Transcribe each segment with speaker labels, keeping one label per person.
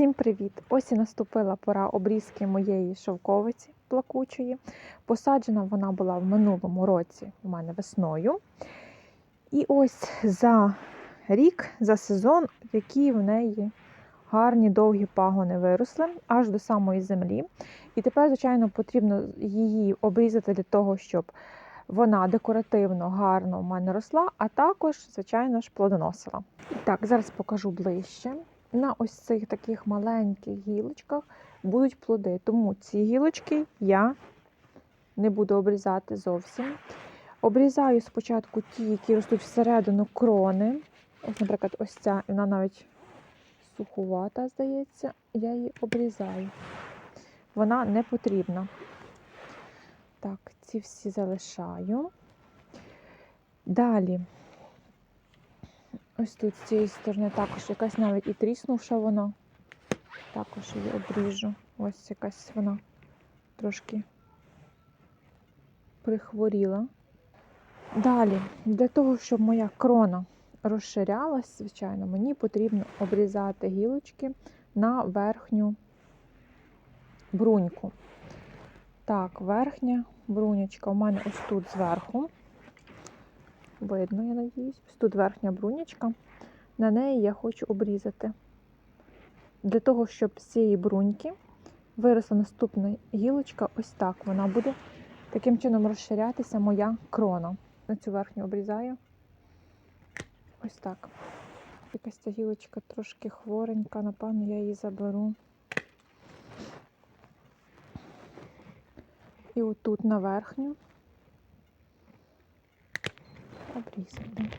Speaker 1: Всім привіт! Ось і наступила пора обрізки моєї шовковиці плакучої. Посаджена вона була в минулому році у мене весною. І ось за рік, за сезон, які в неї гарні довгі пагони виросли аж до самої землі. І тепер, звичайно, потрібно її обрізати для того, щоб вона декоративно гарно в мене росла, а також, звичайно ж, плодоносила. І так, зараз покажу ближче на ось цих таких маленьких гілочках будуть плоди. Тому ці гілочки я не буду обрізати зовсім. Обрізаю спочатку ті, які ростуть всередину крони. Ось, наприклад, ось ця, вона навіть сухувата, здається, я її обрізаю. Вона не потрібна. Так, ці всі залишаю. Далі Ось тут з цієї сторони також якась навіть і тріснувша вона. Також її обріжу. Ось якась вона трошки прихворіла. Далі, для того, щоб моя крона розширялась, звичайно, мені потрібно обрізати гілочки на верхню бруньку. Так, верхня брунячка у мене ось тут зверху. Видно, я надіюсь. Ось тут верхня брунячка. На неї я хочу обрізати. Для того, щоб з цієї бруньки виросла наступна гілочка, ось так вона буде таким чином розширятися моя крона. На цю верхню обрізаю. Ось так. Якась ця гілочка трошки хворенька, напевно, я її заберу. І отут на верхню обрізати.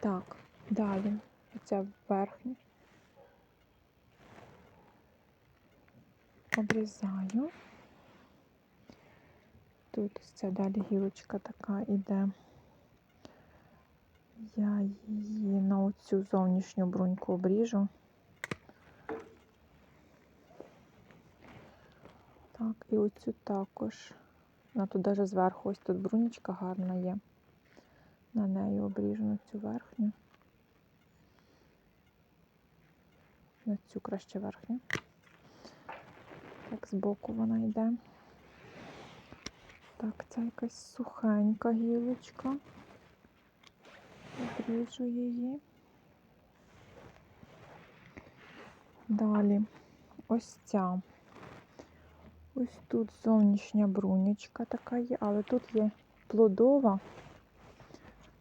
Speaker 1: Так, далі оця верхня. Обрізаю. Тут ось ця далі гілочка така іде. Я її на оцю зовнішню бруньку обріжу. Так, і оцю також. Вона тут навіть зверху ось тут брунечка гарна є. На неї обріжу цю верхню. На цю краще верхню. Так, збоку вона йде. Так, це якась сухенька гілочка. Обріжу її. Далі ось ця. Ось тут зовнішня брунечка така є, але тут є плодова.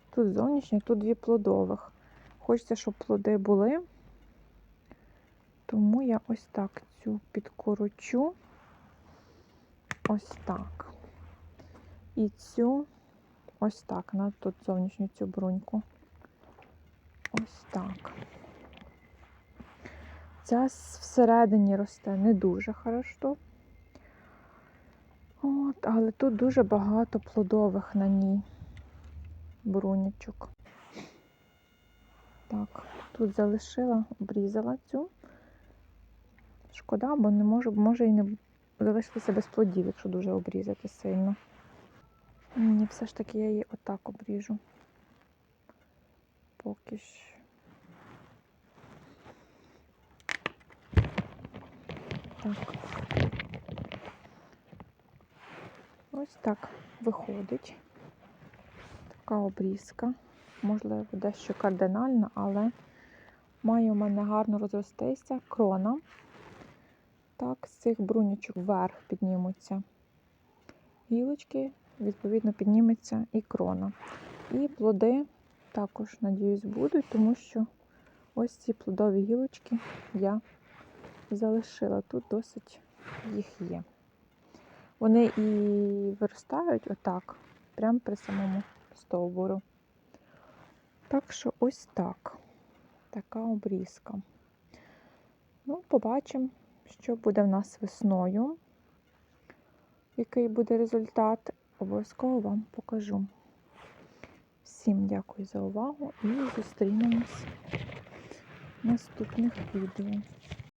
Speaker 1: Тут зовнішня, тут дві плодових. Хочеться, щоб плоди були, тому я ось так цю підкорочу. Ось так. І цю ось так, на тут зовнішню цю бруньку. Ось так. Ця всередині росте не дуже хорошо. От, Але тут дуже багато плодових на ній брунячок. Так, тут залишила, обрізала цю. Шкода, бо не можу, може і не залишитися без плодів, якщо дуже обрізати сильно. Ні, все ж таки я її отак обріжу. Поки що. Так. Ось так виходить. Така обрізка. Можливо, дещо кардинальна, але має у мене гарно розростися крона. Так, з цих брунячок вверх піднімуться гілочки, відповідно, підніметься і крона. І плоди також, надіюсь, будуть, тому що ось ці плодові гілочки я залишила. Тут досить їх є. Вони і виростають отак, прямо при самому стовбуру. Так що ось так. Така обрізка. Ну, побачимо, що буде в нас весною. Який буде результат, обов'язково вам покажу. Всім дякую за увагу і зустрінемось в наступних відео.